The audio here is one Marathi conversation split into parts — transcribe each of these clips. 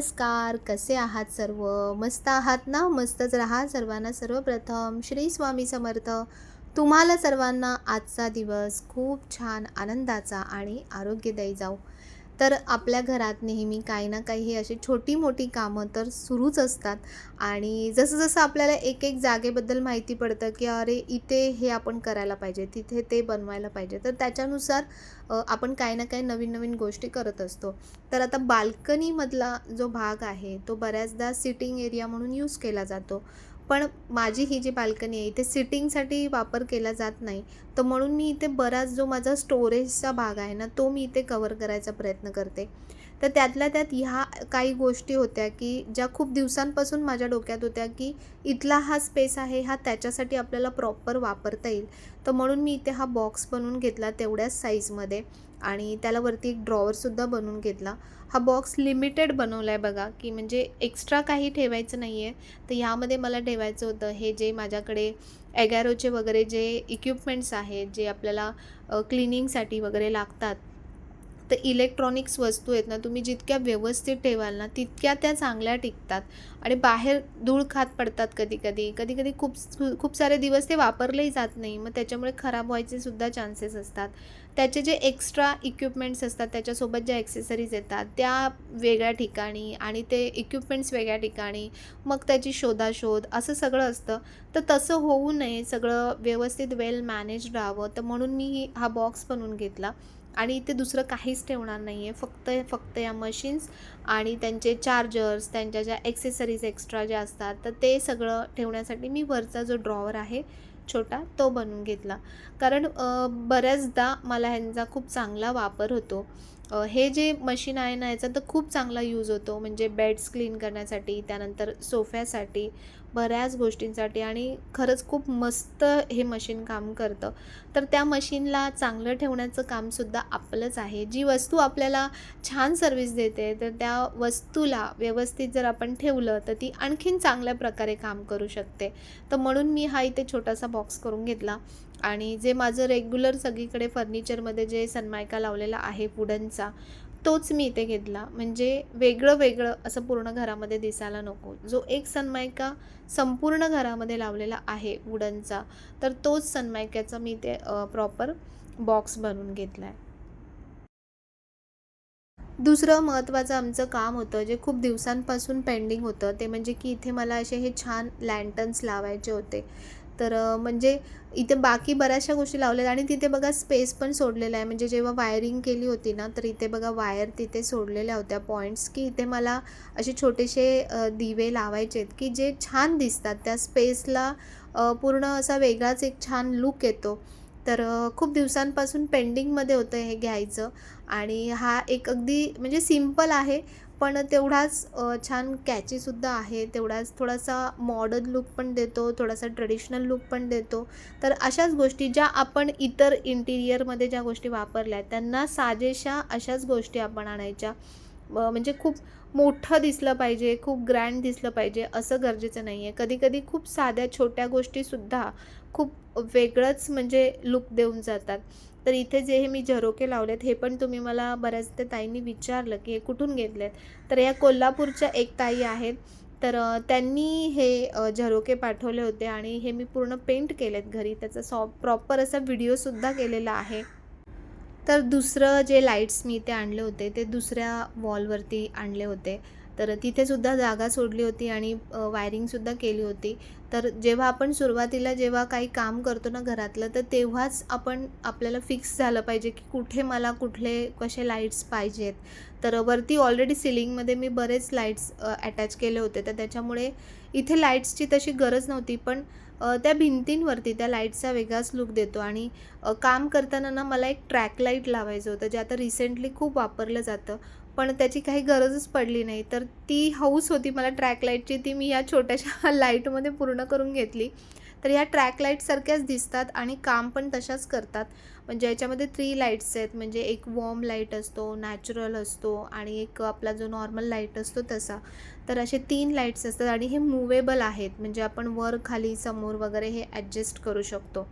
नमस्कार कसे आहात सर्व? मस्त आहात ना? मस्तच राहा सर्वांना. सर्वप्रथम श्री स्वामी समर्थ. तुम्हाला सर्वांना आजचा दिवस खूप छान आनंदाचा आणि आरोग्यदायी जाऊ तर आपल्या घरात नेहमी काही ना काही हे अशी छोटी मोठी कामं तर सुरूच असतात. आणि जसं जसं आपल्याला एक एक जागेबद्दल माहिती पडतं की अरे इथे हे आपण करायला पाहिजे तिथे ते बनवायला पाहिजे तर त्याच्यानुसार आपण काही ना काही नवीन नवीन गोष्टी करत असतो. तर आता बाल्कनीमधला जो भाग आहे तो बऱ्याचदा सिटिंग एरिया म्हणून यूज केला जातो. पण माझी ही जी बाल्कनी आहे इथे सिटिंगसाठी वापर केला जात नाही. तर म्हणून मी इथे बराच जो माझा स्टोरेजचा भाग आहे ना तो मी इथे कवर करायचा प्रयत्न करते. तर त्यातल्या त्यात ह्या काही गोष्टी होत्या की ज्या खूप दिवसांपासून माझ्या डोक्यात होत्या की इथला हा स्पेस आहे हा त्याच्यासाठी आपल्याला प्रॉपर वापरता येईल. तर म्हणून मी इथे हा बॉक्स बनवून घेतला तेवढ्याच साईजमध्ये आणि त्याला वरती एक ड्रॉवरसुद्धा बनवून घेतला. हा बॉक्स लिमिटेड बनवला आहे बघा की म्हणजे एक्स्ट्रा काही ठेवायचं नाही आहे तर ह्यामध्ये मला ठेवायचं होतं हे जे माझ्याकडे ॲगॅरोचे वगैरे जे इक्विपमेंट्स आहेत जे आपल्याला क्लिनिंगसाठी वगैरे लागतात तर इलेक्ट्रॉनिक्स वस्तू आहेत ना तुम्ही जितक्या व्यवस्थित ठेवाल ना तितक्या त्या चांगल्या टिकतात. आणि बाहेर धूळ खात पडतात कधी कधी कधी कधी खूप खूप सारे दिवस ते वापरलेही जात नाही. मग त्याच्यामुळे खराब व्हायचे सुद्धा चान्सेस असतात. त्याचे जे एक्स्ट्रा इक्विपमेंट्स असतात त्याच्यासोबत ज्या ॲक्सेसरीज येतात त्या वेगळ्या ठिकाणी आणि ते इक्विपमेंट्स वेगळ्या ठिकाणी मग त्याची शोधाशोध असं सगळं असतं. तर तसं होऊ नये. सगळं व्यवस्थित वेल मॅनेज राहावं. तर म्हणून मी ही हा बॉक्स बनवून घेतला. आणि इथे दुसरं काहीच ठेवणार नाही आहे फक्त फक्त या मशीन्स आणि त्यांचे चार्जर्स त्यांच्या ज्या ॲक्सेसरीज एक्स्ट्रा ज्या असतात तर ते सगळं ठेवण्यासाठी मी वरचा जो ड्रॉवर आहे छोटा तो बनवून घेतला. कारण बऱ्याचदा मला ह्यांचा खूप चांगला वापर होतो. हे जे मशीन आहे ना याचा तर खूप चांगला यूज होतो. म्हणजे बेड्स क्लीन करण्यासाठी त्यानंतर सोफ्यासाठी बऱ्याच गोष्टींसाठी आणि खरंच खूप मस्त हे मशीन काम करतं. तर त्या मशीनला चांगलं ठेवण्याचं कामसुद्धा आपलंच आहे. जी वस्तू आपल्याला छान सर्विस देते तर त्या वस्तूला व्यवस्थित जर आपण ठेवलं तर ती आणखीन चांगल्या प्रकारे काम करू शकते. तर म्हणून मी हा इथे छोटासा बॉक्स करून घेतला. आणि जे माझं रेग्युलर सगळीकडे फर्निचरमध्ये जे सनमायका लावलेला आहे वुडनचा तोच मी इथे घेतला. म्हणजे वेगळं वेगळं असं पूर्ण घरामध्ये दिसायला नको. जो एक सनमायका संपूर्ण घरामध्ये लावलेला आहे वुडनचा तर तोच सनमायक्याचा मी ते प्रॉपर बॉक्स बनवून घेतला आहे दुसरं महत्त्वाचं आमचं काम होतं जे खूप दिवसांपासून पेंडिंग होतं ते म्हणजे की इथे मला असे हे छान लँटन्स लावायचे होते. तर म्हणजे इथे बाकी बऱ्याचशा गोष्टी लावलेल्या आणि तिथे बघा स्पेस पण सोडलेला आहे. म्हणजे जेव्हा वायरिंग केली होती ना तर इथे बघा वायर तिथे सोडलेल्या होत्या पॉईंट्स की इथे मला असे छोटेसे दिवे लावायचे आहेत की जे छान दिसतात. त्या स्पेसला पूर्ण असा वेगळाच एक छान लुक येतो. तर खूप दिवसांपासून पेंडिंगमध्ये होतं हे घ्यायचं. आणि हा एक अगदी म्हणजे सिंपल आहे पण तेवढाच छान कॅचीसुद्धा आहे. तेवढाच थोडासा मॉडर्न लुक पण देतो थोडासा ट्रेडिशनल लुक पण देतो. तर अशाच गोष्टी ज्या आपण इतर इंटिरियरमध्ये ज्या गोष्टी वापरल्या आहेत त्यांना साजेशा अशाच गोष्टी आपण आणायच्या. म्हणजे खूप मोठं दिसलं पाहिजे खूप ग्रँड दिसलं पाहिजे असं गरजेचं नाही आहे कधीकधी खूप साध्या छोट्या गोष्टीसुद्धा खूप वेगळंच म्हणजे लुक देऊन जातात. तर इथे जे हे मी झरोके लावलेत हे पण तुम्ही मला बऱ्याचदा ताईंनी विचारलं की हे कुठून घेतलेत? तर या कोल्हापूरच्या एक ताई आहेत. तर त्यांनी हे झरोके पाठवले होते आणि हे मी पूर्ण पेंट केलेत घरी. त्याचा सॉ प्रॉपर असा व्हिडिओसुद्धा केलेला आहे. तर दुसरं जे लाईट्स मी इथे आणले होते ते दुसऱ्या वॉलवरती आणले होते. तर तिथेसुद्धा जागा सोडली होती आणि वायरिंगसुद्धा केली होती. तर जेव्हा आपण सुरुवातीला जेव्हा काही काम करतो ना घरातलं तर तेव्हाच आपण आपल्याला फिक्स झालं पाहिजे की कुठे मला कुठले कसे लाईट्स पाहिजेत. तर वरती ऑलरेडी सिलिंगमध्ये मी बरेच लाईट्स अटॅच केले होते. तर त्याच्यामुळे इथे लाईट्सची तशी गरज नव्हती पण त्या भिंतींवरती त्या लाईटचा वेगळाच लुक देतो. आणि काम करताना ना मला एक ट्रॅक लाइट लावायचं होतं जे आता रिसेंटली खूप वापरलं जातं. पण त्याची काही गरजच पडली नाही. तर ती हौस होती मला ट्रॅक लाईटची ती मी या छोट्याशा लाईटमध्ये पूर्ण करून घेतली. तर ह्या ट्रॅक लाईटसारख्याच दिसतात आणि काम पण तशाच करतात. म्हणजे याच्यामध्ये थ्री लाईट्स आहेत. म्हणजे एक वॉर्म लाइट असतो नॅचरल असतो आणि एक आपला जो नॉर्मल लाइट असतो तसा. तर असे तीन लाईट्स असतात आणि हे मुवेबल आहेत. म्हणजे आपण वर खाली समोर वगैरे हे ॲडजस्ट करू शकतो.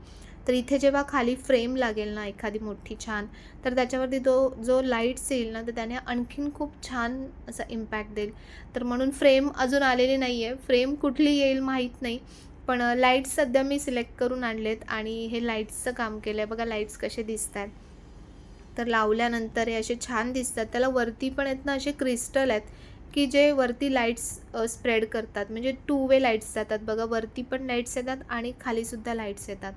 तर इथे जेव्हा खाली फ्रेम लागेल ना एखादी मोठी छान तर त्याच्यावरती तो जो लाईट्स येईल ना तर त्याने आणखीन खूप छान असा इम्पॅक्ट देईल. तर म्हणून फ्रेम अजून आलेली नाही आहे फ्रेम कुठली येईल माहीत नाही पण लाईट्स सध्या मी सिलेक्ट करून आणलेत आणि हे लाईट्सचं काम केलं आहे बघा लाईट्स कसे दिसत आहेत तर लावल्यानंतर हे असे छान दिसतात. त्याला वरती पण आहेत ना असे क्रिस्टल आहेत की जे वरती लाईट्स स्प्रेड करतात. म्हणजे टू वे लाईट्स जातात. बघा वरती पण लाईट्स येतात आणि खालीसुद्धा लाईट्स येतात.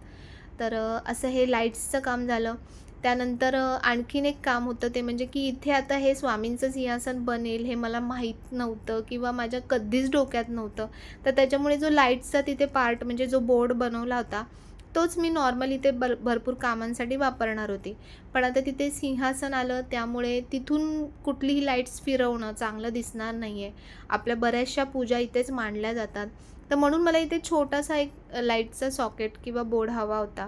तर असं हे लाईट्सचं काम झालं. त्यानंतर आणखीन एक काम होतं ते म्हणजे की इथे आता हे स्वामींचं सिंहासन बनेल हे मला माहीत नव्हतं किंवा माझ्या कधीच डोक्यात नव्हतं. तर त्याच्यामुळे जो लाईट्सचा तिथे पार्ट म्हणजे जो बोर्ड बनवला होता तोच मी नॉर्मली ते भर भरपूर कामांसाठी वापरणार होती. पण आता तिथे सिंहासन आलं त्यामुळे तिथून कुठलीही लाईट्स फिरवणं चांगलं दिसणार नाही आहे आपल्या बऱ्याचशा पूजा इथेच मांडल्या जातात. तर म्हणून मला इथे छोटासा एक लाईटचा सॉकेट किंवा बोर्ड हवा होता.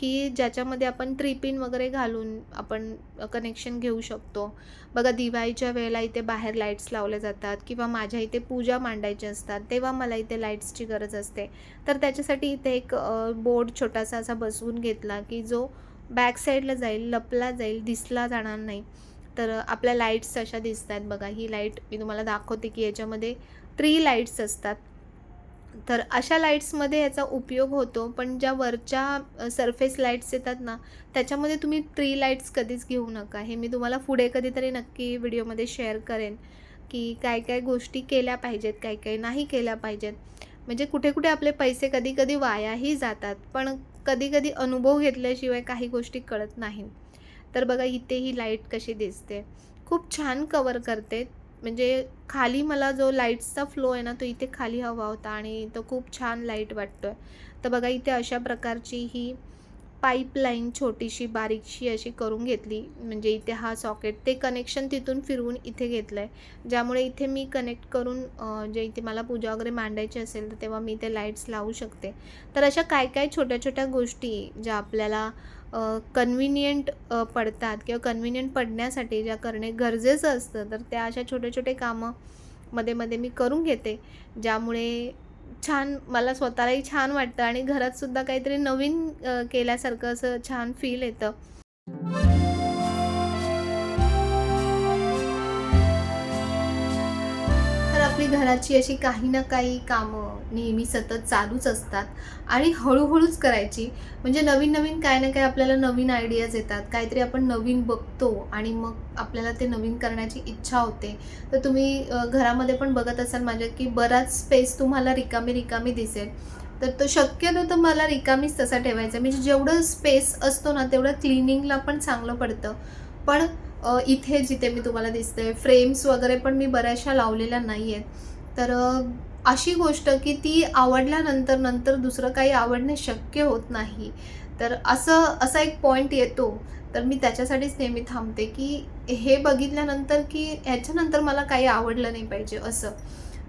की ज्याच्यामध्ये आपण ट्रिपिन वगैरे घालून आपण कनेक्शन घेऊ शकतो. बघा दिवाळीच्या वेळेला इथे बाहेर लाईट्स लावले जातात किंवा माझ्या इथे पूजा मांडायच्या असतात तेव्हा मला इथे लाईट्सची गरज असते. तर त्याच्यासाठी इथे एक बोर्ड छोटासा असा बसवून घेतला की जो बॅक साईडला जाईल लपला जाईल दिसला जाणार नाही. तर आपल्या लाईट्स अशा दिसत आहेत बघा ही लाइट मी तुम्हाला दाखवते की याच्यामध्ये थ्री लाईट्स असतात. तर अशा लाईट्समध्ये याचा उपयोग होतो पण ज्या वरच्या सरफेस लाईट्स येतात ना त्याच्यामध्ये तुम्ही ट्री लाईट्स कधीच घेऊ नका. हे मी तुम्हाला पुढे कधीतरी नक्की व्हिडिओमध्ये शेअर करेन की काय काय गोष्टी केल्या पाहिजेत काय काय नाही केल्या पाहिजेत. म्हणजे कुठे कुठे आपले पैसे कधी कधी वायाही जातात पण कधी कधी अनुभव घेतल्याशिवाय काही गोष्टी कळत नाही तर बघा इथे ही लाइट कशी दिसते. खूप छान कवर करते. म्हणजे खाली मला जो लाईट्सचा फ्लो आहे ना तो इथे खाली हवा होता आणि तो खूप छान लाइट वाटतो आहे तर बघा इथे अशा प्रकारची ही पाईपलाईन छोटीशी बारीकशी अशी करून घेतली. म्हणजे इथे हा सॉकेट ते कनेक्शन तिथून फिरवून इथे घेतलं आहे ज्यामुळे इथे मी कनेक्ट करून जे इथे मला पूजा वगैरे मांडायची असेल तर तेव्हा मी ते लाईट्स लावू शकते. तर अशा काय काय छोट्या छोट्या गोष्टी ज्या आपल्याला कन्व्हिनियंट पडतात किंवा कन्व्हिनियंट पडण्यासाठी ज्या करणे गरजेचं असतं तर त्या अशा छोटे छोटे कामं मध्ये मध्ये मी करून घेते. ज्यामुळे छान मला स्वतःलाही छान वाटतं आणि घरातसुद्धा काहीतरी नवीन केल्यासारखं असं छान फील येतं. तर आपली घराची अशी काही ना काही कामं नेहमी सतत चालूच असतात आणि हळूहळूच करायची. म्हणजे नवीन नवीन काय ना काय आपल्याला नवीन आयडियाज येतात. काहीतरी आपण नवीन बघतो आणि मग आपल्याला ते नवीन करण्याची इच्छा होते. तर तुम्ही घरामध्ये पण बघत असाल माझ्या की बराच स्पेस तुम्हाला रिकामी रिकामी दिसेल. तर तो शक्यतो तर मला रिकामीच तसा ठेवायचा. आहे. म्हणजे जेवढं स्पेस असतो ना तेवढं क्लिनिंगला पण चांगलं पडतं. पण इथे जिथे मी तुम्हाला दिसते फ्रेम्स वगैरे पण मी बऱ्याचशा लावलेल्या नाही आहेत तर अशी गोष्ट की ती आवडल्यानंतर नंतर दुसरं काही आवडणे शक्य होत नाही. तर असं असा एक पॉईंट येतो. तर मी त्याच्यासाठीच नेहमी थांबते की हे बघितल्यानंतर की ह्याच्यानंतर मला काही आवडलं नाही पाहिजे असं.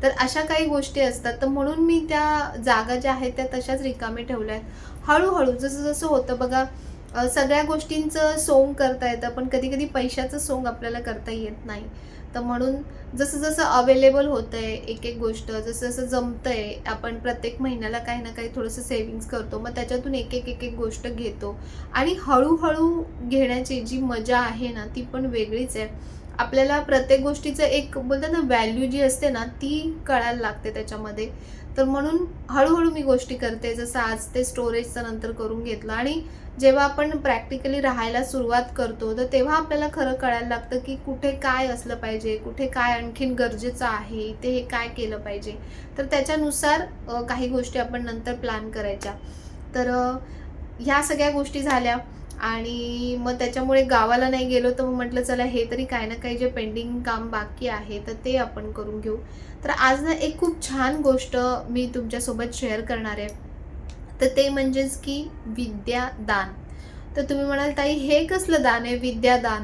तर अशा काही गोष्टी असतात. तर म्हणून मी त्या जागा ज्या आहेत त्या तशाच रिकामे ठेवल्या आहेत. हळूहळू जसं जसं होतं बघा सगळ्या गोष्टींचं सोंग करता येतं. पण कधी कधी पैशाचं सोंग आपल्याला करता येत नाही. तर म्हणून जसं जसं अवेलेबल होतं आहे एक एक गोष्ट जसं जसं जमतं आहे आपण प्रत्येक महिन्याला काही ना काही थोडंसं सेविंग्स करतो. मग त्याच्यातून एक एक एक एक गोष्ट घेतो. आणि हळूहळू घेण्याची जी मजा आहे ना ती पण वेगळीच आहे. आपल्याला प्रत्येक गोष्टीचं एक बोलतात ना व्हॅल्यू जी असते ना ती कळायला लागते त्याच्यामध्ये. तर म्हणून हळूहळू मी गोष्टी करते. जसं आज ते स्टोरेजचं नंतर करून घेतलं. आणि जेव्हा आपण प्रॅक्टिकली राहायला सुरुवात करतो तर तेव्हा आपल्याला खरं कळायला लागतं की कुठे काय असलं पाहिजे कुठे काय आणखीन गरजेचं आहे इथे हे काय केलं पाहिजे. तर त्याच्यानुसार काही गोष्टी आपण नंतर प्लॅन करायच्या. तर ह्या सगळ्या गोष्टी झाल्या आणि मग त्याच्यामुळे गावाला नाही गेलो तर मग म्हटलं चला हे तरी काही ना काही जे पेंडिंग काम बाकी आहे तर ते आपण करून घेऊ. तर आज ना एक खूप छान गोष्ट मी तुमच्यासोबत शेअर करणार आहे. तर ते म्हणजेच की विद्यादान. तर तुम्ही म्हणाल ताई हे कसलं दान आहे? विद्यादान.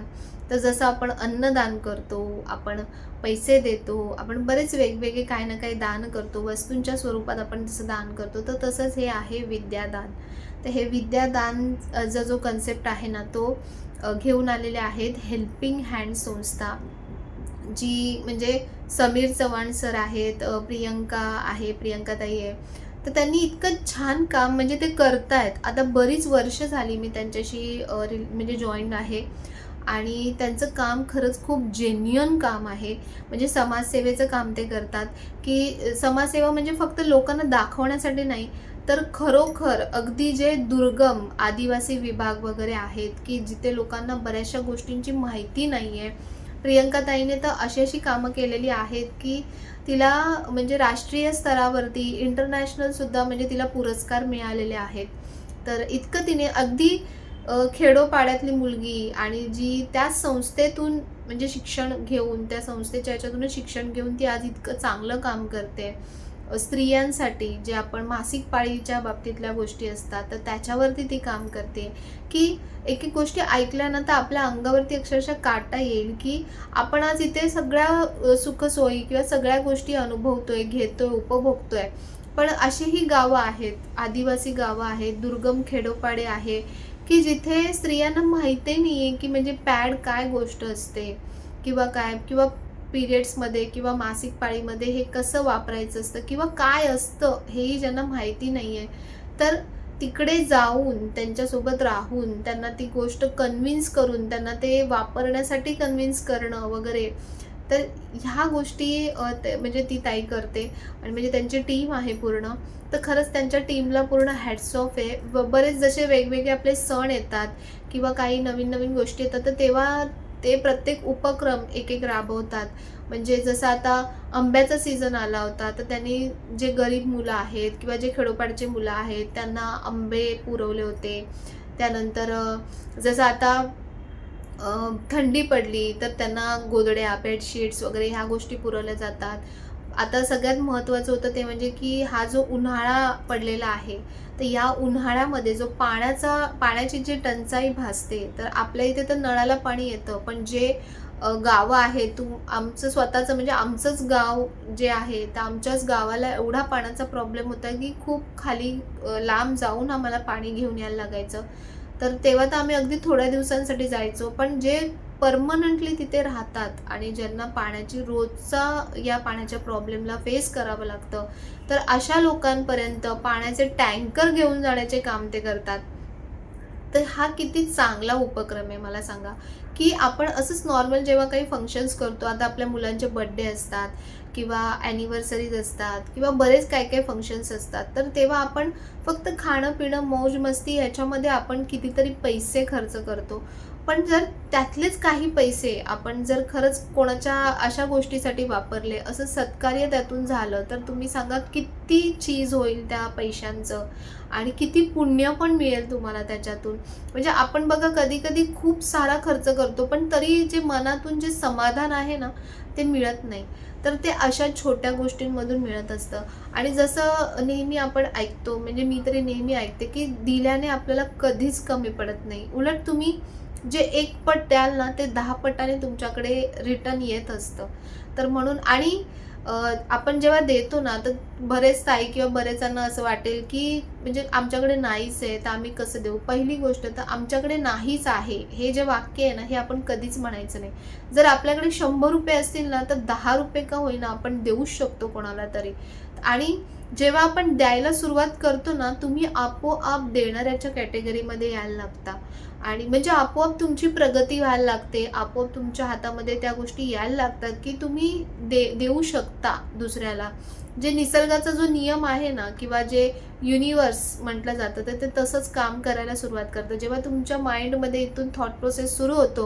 तर जसं आपण अन्नदान करतो आपण पैसे देतो आपण बरेच वेगवेगळे काही ना काही दान करतो वस्तूंच्या स्वरूपात आपण जसं दान करतो तर तसंच हे आहे विद्यादान. तर हे विद्यादानचा जो कन्सेप्ट आहे ना तो घेऊन आलेले आहेत हेल्पिंग हँड संस्था. जी म्हणजे समीर चव्हाण सर आहेत प्रियंका आहे प्रियंका ताई आहे. तर त्यांनी इतकं छान काम म्हणजे ते करतायत. आता बरीच वर्ष झाली मी त्यांच्याशी म्हणजे जॉईन आहे. आणि त्यांचं काम खरंच खूप जेन्युअन काम आहे. म्हणजे समाजसेवेचं काम ते करतात. की समाजसेवा म्हणजे फक्त लोकांना दाखवण्यासाठी नाही तर खरोखर अगदी जे दुर्गम आदिवासी विभाग वगैरे आहेत की जिथे लोकांना बऱ्याचशा गोष्टींची माहिती नाही आहे प्रियंकाताईने तर अशी अशी कामं केलेली आहेत की तिला म्हणजे राष्ट्रीय स्तरावरती इंटरनॅशनलसुद्धा म्हणजे तिला पुरस्कार मिळालेले आहेत. तर इतकं तिने अगदी खेडोपाड्यातली मुलगी आणि जी त्या संस्थेतून म्हणजे शिक्षण घेऊन त्या संस्थेच्या याच्यातूनच शिक्षण घेऊन ती आज इतकं चांगलं काम करते. आहे स्त्रियांसाठी जे आपण मासिक पाळीच्या बाबतीतल्या गोष्टी असतात तर त्याच्यावरती ती काम करते. की एक एक गोष्टी ऐकल्यानंतर तर आपल्या अंगावरती अक्षरशः काटा येईल की आपण आज इथे सगळ्या सुखसोयी किंवा सगळ्या गोष्टी अनुभवतोय घेतोय उपभोगतोय. पण अशीही गावं आहेत आदिवासी गावं आहेत दुर्गम खेडोपाडे आहे की जिथे स्त्रियांना माहिती नाही आहे की म्हणजे पॅड काय गोष्ट असते किंवा काय किंवा पिरियड्समध्ये किंवा मासिक पाळीमध्ये हे कसं वापरायचं असतं किंवा काय असतं हेही ज्यांना माहिती नाही आहे तर तिकडे जाऊन त्यांच्यासोबत राहून त्यांना ती गोष्ट कन्व्हिन्स करून त्यांना ते वापरण्यासाठी कन्व्हिन्स करणं वगैरे तर ह्या गोष्टी ते म्हणजे ती ताई करते आणि म्हणजे त्यांची टीम आहे पूर्ण. तर खरंच त्यांच्या टीमला पूर्ण हॅट्स ऑफ आहे. व बरेच जसे वेगवेगळे आपले सण येतात किंवा काही नवीन नवीन गोष्टी येतात तर तेव्हा ते प्रत्येक उपक्रम एक एक राबवतात. म्हणजे जसं आता आंब्याचा सीझन आला होता तर त्यांनी जे गरीब मुलं आहेत किंवा जे खेडोपाडचे मुलं आहेत त्यांना आंबे पुरवले होते. त्यानंतर जसं आता थंडी पडली तर त्यांना गोदड्या बेडशीट्स वगैरे ह्या गोष्टी पुरवल्या जातात. आता सगळ्यात महत्त्वाचं होतं ते म्हणजे की हा जो उन्हाळा पडलेला आहे तर या उन्हाळ्यामध्ये जो पाण्याचा पाण्याची जी टंचाई भासते तर आपल्या इथे तर नळाला पाणी येतं पण जे गावं आहेत तू आमचं स्वतःचं म्हणजे आमचंच गाव जे आहे तर आमच्याच गावाला एवढा पाण्याचा प्रॉब्लेम होता की खूप खाली लांब जाऊन आम्हाला पाणी घेऊन यायला लागायचं. तर तेव्हा तर आम्ही अगदी थोड्या दिवसांसाठी जायचो पण जे परमनंटली तिथे राहतात आणि ज्यांना पाण्याची रोजचा या पाण्याच्या प्रॉब्लेमला फेस करावं लागतं तर अशा लोकांपर्यंत पाण्याचे टँकर घेऊन जाण्याचे काम ते करतात. तर हा किती चांगला उपक्रम आहे मला सांगा की आपण असंच नॉर्मल जेव्हा काही फंक्शन्स करतो आता आपल्या मुलांचे बड्डे असतात किंवा ॲनिव्हर्सरीज असतात किंवा बरेच काय काय फंक्शन्स असतात तर तेव्हा आपण फक्त खाणं पिणं मौज मस्ती ह्याच्यामध्ये आपण कितीतरी पैसे खर्च करतो. पण जर त्यातलेच काही पैसे आपण जर खरंच कोणाच्या अशा गोष्टीसाठी वापरले असं सत्कार्य त्यातून झालं तर तुम्ही सांगा किती चीज होईल त्या पैशांचं आणि किती पुण्य पण मिळेल तुम्हाला त्याच्यातून. म्हणजे आपण बघा कधी कधी खूप सारा खर्च करतो पण तरी जे मनातून जे समाधान आहे ना ते मिळत नाही. तर ते अशा छोट्या गोष्टींमधून मिळत असतं. आणि जसं नेहमी आपण ऐकतो म्हणजे मी तरी नेहमी ऐकते की दिल्याने आपल्याला कधीच कमी पडत नाही. उलट तुम्ही जे एक पट द्याल ना ते दहा पटाने तुमच्याकडे रिटर्न येत असतं. तर म्हणून आणि आपण जेव्हा देतो ना तर बरेच ताई किंवा बरेचांना असं वाटेल की म्हणजे आमच्याकडे नाहीच आहे तर आम्ही कसं देऊ? पहिली गोष्ट तर आमच्याकडे नाहीच आहे. हे जे वाक्य आहे ना हे आपण कधीच म्हणायचं नाही. जर आपल्याकडे शंभर रुपये असतील ना तर दहा रुपये का होईना आपण देऊच शकतो कोणाला तरी. आणि जेव्हा आपण द्यायला सुरुवात करतो ना तुम्ही आपोआप देणाऱ्याच्या कॅटेगरीमध्ये यायला लागता. आणि म्हणजे आपोआप तुमची प्रगती व्हायला लागते आपोआप तुमच्या हातामध्ये त्या गोष्टी यायला लागतात की तुम्ही दे देऊ शकता दुसऱ्याला. जे निसर्गाचा जो नियम आहे ना किंवा जे युनिवर्स म्हटलं जातं तर ते तसंच काम करायला सुरुवात करतं. जेव्हा तुमच्या माइंडमध्ये इथून थॉट प्रोसेस सुरू होतो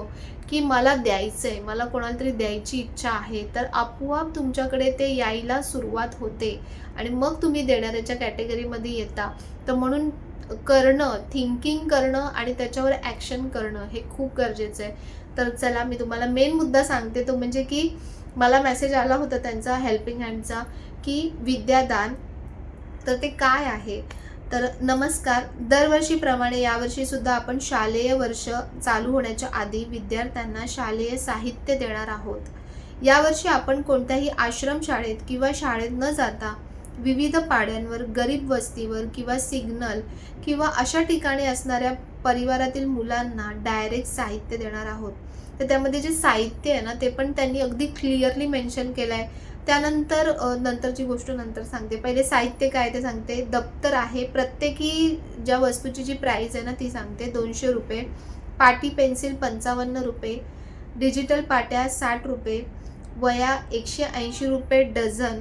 की मला द्यायचं आहे मला कोणाला तरी द्यायची इच्छा आहे तर आपोआप तुमच्याकडे ते यायला सुरुवात होते. आणि मग तुम्ही देणाऱ्याच्या कॅटेगरीमध्ये येता. तर म्हणून करणं थिंकिंग करणं आणि त्याच्यावर ॲक्शन करणं हे खूप गरजेचं आहे. तर चला मी तुम्हाला मेन मुद्दा सांगते तो म्हणजे की मला मेसेज आला होता त्यांचा हेल्पिंग हँडचा की विद्यादान तर ते काय आहे? तर नमस्कार दरवर्षीप्रमाणे यावर्षी सुद्धा आपण शालेय वर्ष चालू होण्याच्या आधी विद्यार्थ्यांना शालेय साहित्य देणार आहोत. यावर्षी आपण कोणत्याही आश्रमशाळेत किंवा शाळेत न जाता विविध पाड्यांवर गरीब वस्तीवर किंवा सिग्नल किंवा अशा ठिकाणी असणाऱ्या परिवारातील मुलांना डायरेक्ट साहित्य देणार आहोत. तर त्यामध्ये जे साहित्य आहे ना ते पण त्यांनी अगदी क्लिअरली मेन्शन केलं आहे त्यानंतर नंतरची गोष्ट नंतर सांगते. पहिले साहित्य काय ते सांगते. दप्तर आहे. प्रत्येकी ज्या वस्तूची जी प्राईज आहे ना ती सांगते. दोनशे रुपये. पाटी पेन्सिल पंचावन्न रुपये. डिजिटल पाट्या साठ रुपये. वया एकशे ऐंशी रुपये. डझन.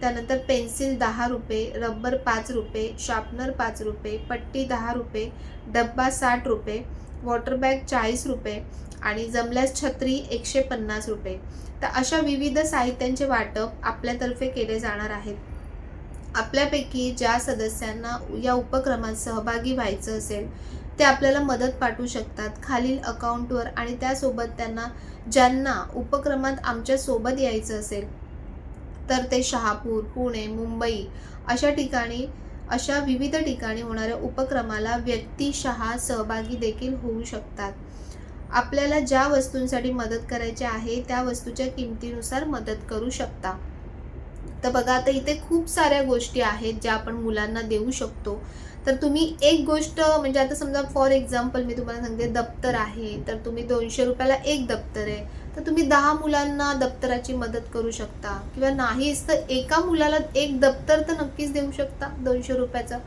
त्यानंतर पेन्सिल दहा रुपये रबर पाच रुपये शार्पनर पाच रुपये पट्टी दहा रुपये डब्बा साठ रुपये वॉटर बॅग चाळीस रुपये आणि जमल्यास छत्री एकशे पन्नास रुपये. तर अशा विविध साहित्यांचे वाटप आपल्यातर्फे केले जाणार आहेत. आपल्यापैकी ज्या सदस्यांना या उपक्रमात सहभागी व्हायचं असेल ते आपल्याला मदत पाठवू शकतात. खालील अकाउंटवर आणि त्यासोबत त्यांना ज्यांना उपक्रमात आमच्यासोबत यायचं असेल तर ते शहापूर पुणे मुंबई अशा ठिकाणी अशा विविध ठिकाणी होणाऱ्या उपक्रमाला व्यक्तिशः सहभागी देखील होऊ शकतात. आपल्याला ज्या वस्तूंसाठी मदत करायची आहे त्या वस्तूच्या किमतीनुसार मदत करू शकता. तर बघा आता इथे खूप साऱ्या गोष्टी आहेत ज्या आपण मुलांना देऊ शकतो. तर तुम्ही एक गोष्ट म्हणजे आता समजा फॉर एक्झाम्पल मी तुम्हाला सांगते दप्तर आहे. तर तुम्ही दोनशे रुपयाला एक दप्तर आहे. तर तुम्ही दहा मुलांना दप्तराची मदत करू शकता. किंवा नाहीच तर एका मुलाला एक दप्तर तर नक्कीच देऊ शकता दोनशे रुपयाचं.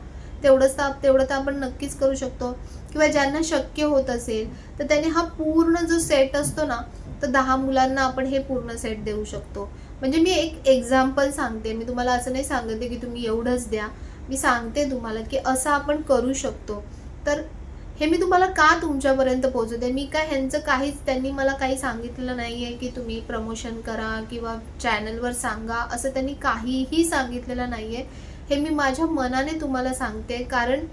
तेवढंच तर तेवढं तर आपण नक्कीच करू शकतो. किंवा ज्यांना शक्य होत असेल तर त्याने हा पूर्ण जो सेट असतो ना तर दहा मुलांना आपण हे पूर्ण सेट देऊ शकतो. म्हणजे मी एक एक्झाम्पल सांगते. मी तुम्हाला असं नाही सांगते की तुम्ही एवढंच द्या. मी सांगते तुम्हाला की असं आपण करू शकतो. तर हे मी तुम्हाला का तुमच्यापर्यंत पोहोचवते? मी काय ह्यांचं काहीच त्यांनी मला काही सांगितलं नाही आहे की तुम्ही प्रमोशन करा किंवा चॅनलवर सांगा असं त्यांनी काहीही सांगितलेलं नाही आहे हे मी माझ्या मनाने तुम्हाला सांगते कारण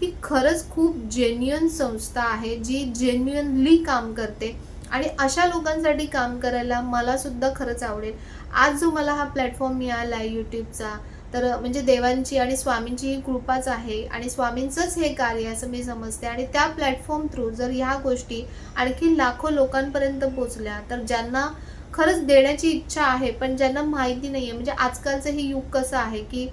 ही खरंच खूप जेन्युअन संस्था आहे जी जेन्युअनली काम करते. आणि अशा लोकांसाठी काम करायला मलासुद्धा खरंच आवडेल. आज जो मला हा प्लॅटफॉर्म मिळाला आहे यूट्यूबचा तर म्हणजे देवांची आणि स्वामींची ही कृपाच आहे आणि स्वामींचंच हे कार्य असं मी समजते. आणि त्या प्लॅटफॉर्म थ्रू जर ह्या गोष्टी आणखी लाखो लोकांपर्यंत पोचल्या तर ज्यांना खरंच देण्याची इच्छा आहे पण ज्यांना माहिती नाही आहे म्हणजे आजकालचं हे युग कसं आहे की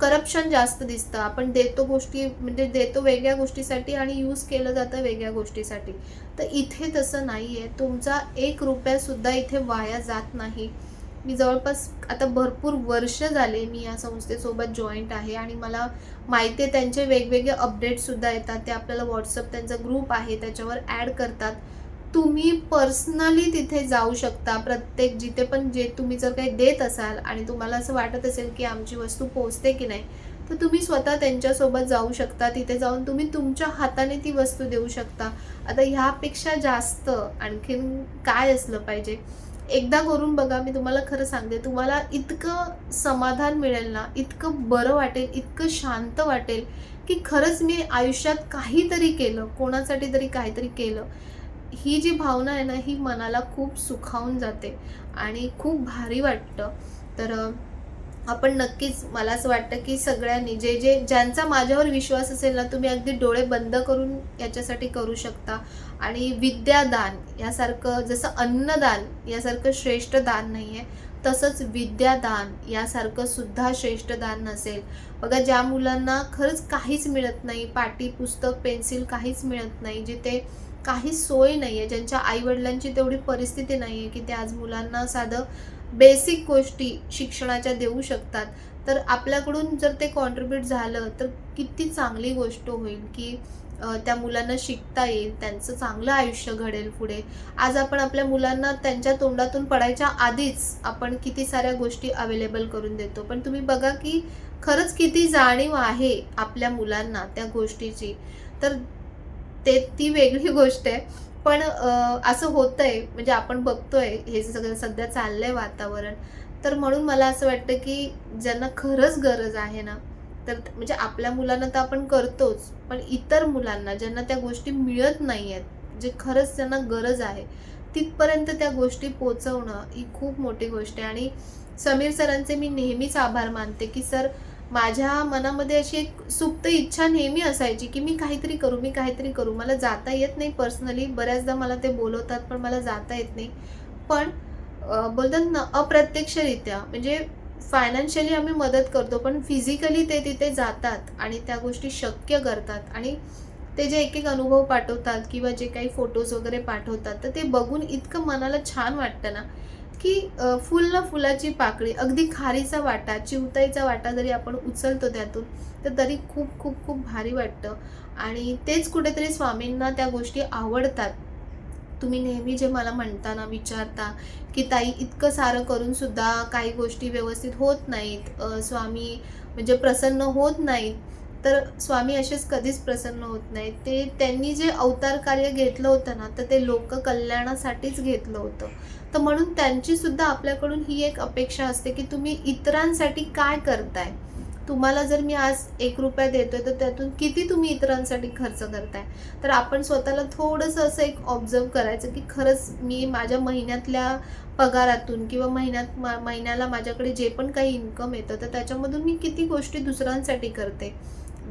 करप्शन जास्त दिसतं. आपण देतो गोष्टी म्हणजे देतो वेगळ्या गोष्टीसाठी आणि यूज केलं जातं वेगळ्या गोष्टीसाठी. तर इथे तसं नाही आहे तुमचा एक रुपयासुद्धा इथे वाया जात नाही. मी जवळपास आता भरपूर वर्ष झाले मी या संस्थेसोबत जॉईंट आहे आणि मला माहिती आहे त्यांचे वेगवेगळे अपडेट्ससुद्धा येतात. ते आपल्याला व्हॉट्सअप त्यांचा ग्रुप आहे त्याच्यावर ॲड करतात. तुम्ही पर्सनली तिथे जाऊ शकता. प्रत्येक जिथे पण जे तुम्ही जर काही देत असाल आणि तुम्हाला असं वाटत असेल की आमची वस्तू पोचते की नाही तर तुम्ही स्वतः त्यांच्यासोबत जाऊ शकता. तिथे जाऊन तुम्ही तुमच्या हाताने ती वस्तू देऊ शकता. आता ह्यापेक्षा जास्त आणखीन काय असलं पाहिजे? एकदा करून बघा मी तुम्हाला खरं सांगते तुम्हाला इतकं समाधान मिळेल ना इतकं बरं वाटेल इतकं शांत वाटेल की खरंच मी आयुष्यात काहीतरी केलं कोणासाठी तरी काहीतरी केलं ही जी भावना आहे ना ही मनाला खूप सुखावून जाते आणि खूप भारी वाटतं. तर आपण नक्कीच मला असं वाटतं की सगळ्यांनी जे जे ज्यांचा माझ्यावर विश्वास असेल ना तुम्ही अगदी डोळे बंद करून याच्यासाठी करू शकता. आणि विद्यादान यासारखं जसं अन्नदान यासारखं श्रेष्ठ दान नाही आहे तसंच विद्यादान यासारखं सुद्धा श्रेष्ठ दान नसेल. बघा ज्या मुलांना खरंच काहीच मिळत नाही पाटी पुस्तक पेन्सिल काहीच मिळत नाही जिथे काहीच सोय नाही आहे ज्यांच्या आईवडिलांची तेवढी परिस्थिती नाही आहे की ते आज मुलांना साधं बेसिक गोष्टी शिक्षणाच्या देऊ शकतात. तर आपल्याकडून जर ते कॉन्ट्रीब्यूट झालं तर किती चांगली गोष्ट होईल की त्या मुलांना शिकता येईल त्यांचं चांगलं आयुष्य घडेल पुढे. आज आपण आपल्या मुलांना त्यांच्या तोंडातून पडायच्या आधीच आपण किती साऱ्या गोष्टी अवेलेबल करून देतो. पण तुम्ही बघा की खरंच किती जाणीव आहे आपल्या मुलांना त्या गोष्टीची. तर ते ती वेगळी गोष्ट आहे. पण असं असं होतंय म्हणजे आपण बघतोय हे सगळं सध्या चाललंय वातावरण तर म्हणून मला असं वाटतं की ज्यांना खरंच गरज आहे ना तर म्हणजे आपल्या मुलांना तर आपण करतोच पण इतर मुलांना ज्यांना त्या गोष्टी मिळत नाही आहेत जे खरंच त्यांना गरज आहे तिथपर्यंत त्या गोष्टी पोचवणं ही खूप मोठी गोष्ट आहे. आणि समीर सरांचे मी नेहमीच आभार मानते की सर माझ्या मनामध्ये अशी एक सुप्त इच्छा नेहमी असायची की मी काहीतरी करू मी काहीतरी करू. मला जाता येत नाही पर्सनली. बऱ्याचदा मला ते बोलवतात पण मला जाता येत नाही. पण बोलतात ना अप्रत्यक्षरित्या. म्हणजे फायनान्शियली आम्ही मदत करतो पण फिजिकली ते तिथे जातात आणि त्या गोष्टी शक्य करतात. आणि ते जे एक एक अनुभव पाठवतात किंवा जे काही फोटोज वगैरे पाठवतात तर ते बघून इतकं मनाला छान वाटतं ना. की फुल ना फुलाची पाकळी अगदी खारीचा वाटा चिवताईचा वाटा जरी आपण उचलतो त्यातून तर तरी खूप खूप खूप भारी वाटतं. आणि तेच कुठेतरी स्वामींना त्या गोष्टी आवडतात. तुम्ही नेहमी जे मला म्हणताना विचारता की ताई इतकं सारं करून सुद्धा काही गोष्टी व्यवस्थित होत नाहीत. स्वामी म्हणजे प्रसन्न होत नाहीत. तर स्वामी असेच कधीच प्रसन्न होत नाही ते त्यांनी जे अवतार कार्य घेतलं होतं ना तर ते लोक कल्याणासाठीच घेतलं होतं. तर म्हणून त्यांची सुद्धा आपल्याकडून ही एक अपेक्षा असते की तुम्ही इतरांसाठी काय करताय? तुम्हाला जर मी आज एक रुपया देतोय तर त्यातून किती तुम्ही इतरांसाठी खर्च करताय? तर आपण स्वतःला थोडंसं असं एक ऑब्झर्व करायचं की खरंच मी माझ्या महिन्यातल्या पगारातून किंवा महिन्यात मा- महिन्याला माझ्याकडे जे पण काही इन्कम येतं तर त्याच्यामधून मी किती गोष्टी दुसऱ्यांसाठी करते?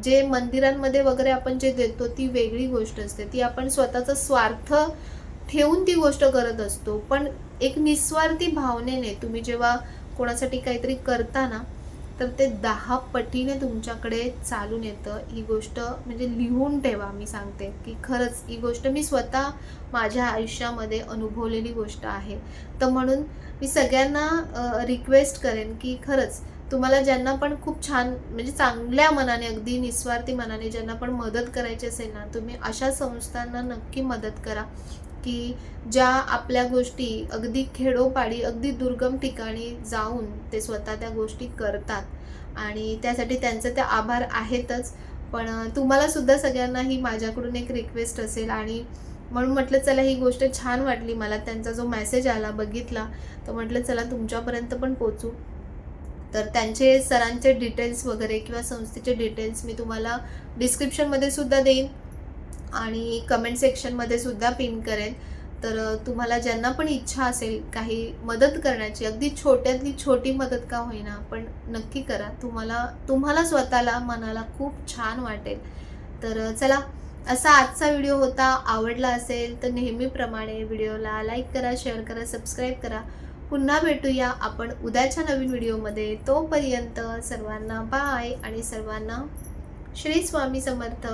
जे मंदिरांमध्ये वगैरे आपण जे देतो ती वेगळी गोष्ट असते. ती आपण स्वतःचा स्वार्थ ठेवून ती गोष्ट करत असतो. पण एक निस्वार्थी भावनेने तुम्ही जेव्हा कोणासाठी काहीतरी करता ना तर ते दहा पटीने तुमच्याकडे चालून येतं. ही गोष्ट म्हणजे लिहून ठेवा मी सांगते की खरंच ही गोष्ट मी स्वतः माझ्या आयुष्यामध्ये अनुभवलेली गोष्ट आहे. तर म्हणून मी सगळ्यांना रिक्वेस्ट करेन की खरंच तुम्हाला ज्यांना पण खूप छान म्हणजे चांगल्या मनाने अगदी निस्वार्थी मनाने ज्यांना पण मदत करायची असेल ना तुम्ही अशा संस्थांना नक्की मदत करा की ज्या आपल्या गोष्टी अगदी खेडोपाडी अगदी दुर्गम ठिकाणी जाऊन ते स्वतः त्या गोष्टी करतात. आणि त्यासाठी त्यांचं ते आभार आहेतच. पण तुम्हालासुद्धा तुम्हाला सुद्धा सगळ्यांना ही माझ्याकडून एक रिक्वेस्ट असेल आणि म्हणून म्हटलं चला ही गोष्ट छान वाटली मला. त्यांचा जो मेसेज आला बघितला तर म्हटलं चला तुमच्यापर्यंत पण पोचू तर त्यांचे सरांचे डिटेल्स वगैरे किंवा संस्थेचे डिटेल्स मी तुम्हाला डिस्क्रिप्शनमध्ये सुद्धा देईन आणि कमेंट सेक्शनमध्ये सुद्धा पिन करेन. तर तुम्हाला ज्यांना पण इच्छा असेल काही मदत करण्याची अगदी छोट्यातली छोटी मदत का होईना पण नक्की करा. तुम्हाला तुम्हाला स्वतःला मनाला खूप छान वाटेल. तर चला असा आजचा व्हिडिओ होता. आवडला असेल तर नेहमीप्रमाणे व्हिडिओला लाईक करा शेअर करा सबस्क्राईब करा. पुन्हा भेटूया आपण उद्याच्या नवीन व्हिडिओमध्ये. तोपर्यंत सर्वांना बाय आणि सर्वांना श्री स्वामी समर्थ.